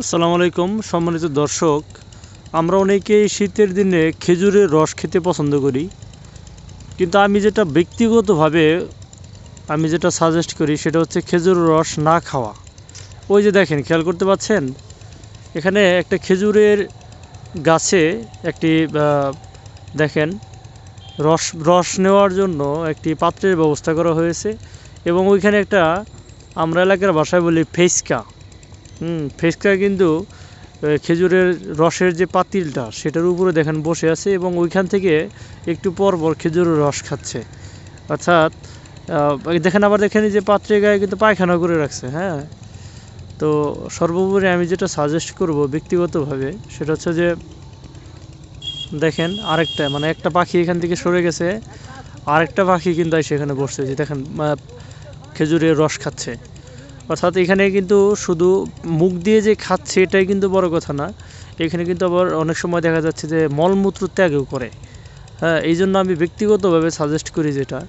আসসালামু আলাইকুম, সম্মানিত দর্শক, আমরা অনেকেই শীতের দিনে খেজুরের রস খেতে পছন্দ করি, কিন্তু আমি যেটা ব্যক্তিগতভাবে আমি যেটা সাজেস্ট করি সেটা হচ্ছে খেজুরের রস না খাওয়া। ওই যে দেখেন, খেয়াল করতে পাচ্ছেন? এখানে একটা খেজুরের গাছে একটি দেখেন, রস রস নেওয়ার জন্য একটি পাত্রের ব্যবস্থা করা হয়েছে এবং ওইখানে একটা আমরা এলাকার ভাষায় বলি ফেসকা হুম ফেসকা কিন্তু খেজুরের রসের যে পাতিলটা, সেটার উপরে দেখেন বসে আছে এবং ওইখান থেকে একটু পর পর খেজুরের রস খাচ্ছে। অর্থাৎ দেখেন আবার দেখেন যে পাত্রের গায়ে কিন্তু পায়খানা করে রাখছে হ্যাঁ? তো সর্বোপরি আমি যেটা সাজেস্ট করব ব্যক্তিগতভাবে, সেটা হচ্ছে যে, দেখেন আরেকটা মানে একটা পাখি এখান থেকে সরে গেছে, আরেকটা পাখি কিন্তু সেখানে বসছে, যে দেখেন খেজুরের রস খাচ্ছে। অর্থাৎ এখানে কিন্তু শুধু মুখ দিয়ে যে খাচ্ছে, এটাই কিন্তু বড় কথা না। এখানে কিন্তু আবার অনেক সময় দেখা যাচ্ছে যে মলমূত্র ত্যাগও করে। হ্যাঁ এই জন্য আমি ব্যক্তিগতভাবে সাজেস্ট করি যেটা।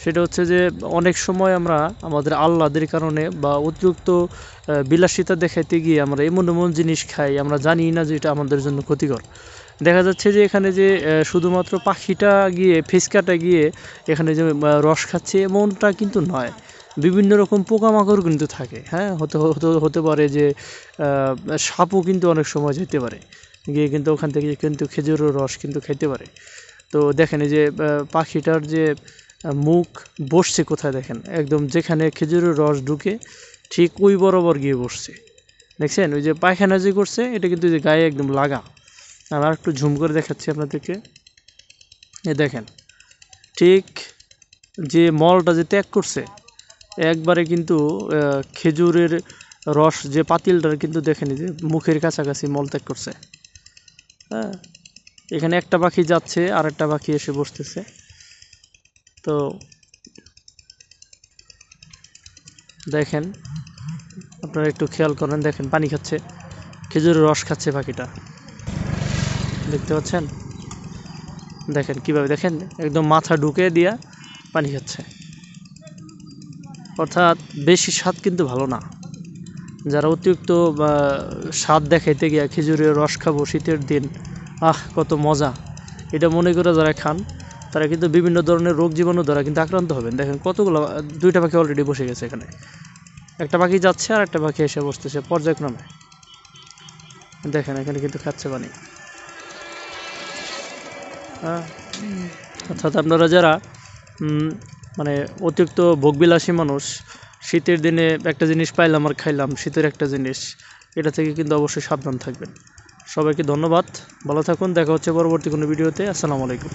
সেটা হচ্ছে যে অনেক সময় আমরা আমাদের আহ্লাদের কারণে বা অতিরিক্ত বিলাসিতা দেখাইতে গিয়ে আমরা এমন এমন জিনিস খাই, আমরা জানি না যে এটা আমাদের জন্য ক্ষতিকর। দেখা যাচ্ছে যে এখানে যে শুধুমাত্র পাখিটা গিয়ে, ফিসকাটা গিয়ে এখানে যে রস খাচ্ছে, এমনটা কিন্তু নয়। বিভিন্ন রকম পোকামাকড় কিন্তু থাকে হ্যাঁ? হতে হতে হতে পারে যে সাপও কিন্তু অনেক সময় যেতে পারে। গিয়ে কিন্তু ওখান থেকে কিন্তু খেজুরের রস কিন্তু খেতে পারে। তো দেখেন এই যে পাখিটার যে মুখ বসছে কোথায় দেখেন? একদম যেখানে খেজুরের রস ঢুকে ঠিক ওই বরাবর গিয়ে বসছে। দেখছেন? ওই যে পায়খানা যে করছে, এটা কিন্তু যে গায়ে একদম লাগা। আর একটু ঝুম করে দেখাচ্ছি আপনাদেরকে। এ দেখেন, ঠিক যে মলটা যে ত্যাগ করছে একবারে কিন্তু খেজুরের রস যে পাতিলটার কিন্তু দেখেনি যে মুখের কাছাকাছি মলত্যাগ করছে। হ্যাঁ এখানে একটা পাখি যাচ্ছে আর একটা পাখি এসে বসতেছে। তো দেখেন, আপনারা একটু খেয়াল করেন, দেখেন পানি খাচ্ছে, খেজুরের রস খাচ্ছে পাখিটা। দেখতে পাচ্ছেন? দেখেন কীভাবে, দেখেন, একদম মাথা ঢুকে দিয়া পানি খাচ্ছে। অর্থাৎ বেশি স্বাদ কিন্তু ভালো না। যারা অতিরিক্ত স্বাদ দেখাইতে গিয়া খেজুরের রস খাব শীতের দিন, আহ, কত মজা। এটা মনে করে যারা খান, তারা কিন্তু বিভিন্ন ধরনের রোগ জীবাণু দ্বারা কিন্তু আক্রান্ত হবেন। দেখেন কতগুলো, দুইটা পাখি অলরেডি বসে গেছে এখানে। একটা পাখি যাচ্ছে আর একটা পাখি এসে বসতেছে পর্যায়ক্রমে। দেখেন এখানে কিন্তু খাচ্ছে পানি। অর্থাৎ আপনারা যারা মানে অতিরিক্ত ভোগবিলাসী মানুষ, শীতের দিনে একটা জিনিস পাইলাম আর খাইলাম, শীতের একটা জিনিস, এটা থেকে কিন্তু অবশ্যই সাবধান থাকবেন। সবাইকে ধন্যবাদ, ভালো থাকুন, দেখা হচ্ছে পরবর্তী কোনো ভিডিওতে, আসসালামু আলাইকুম।